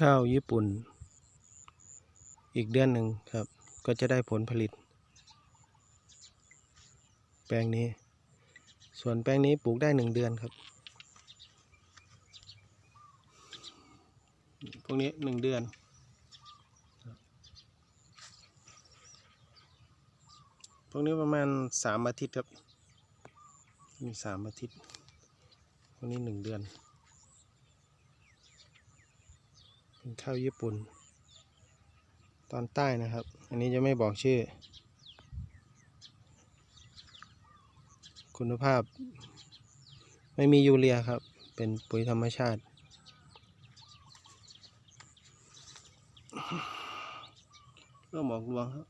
ข้าวญี่ปุ่น อีกเดือนหนึ่งครับ ก็จะได้ผลผลิต แปลงนี้ ส่วนแปลงนี้ปลูกได้หนึ่งเดือนครับ พวกนี้หนึ่งเดือน พวกนี้ประมาณสามอาทิตย์ครับ มีสามอาทิตย์ พวกนี้หนึ่งเดือน เป็นข้าวญี่ปุ่น ตอนใต้นะครับ อันนี้จะไม่บอกชื่อ คุณภาพ ไม่มียูเรียครับ เป็นปุ๋ยธรรมชาติเริ่มออกรวงครับ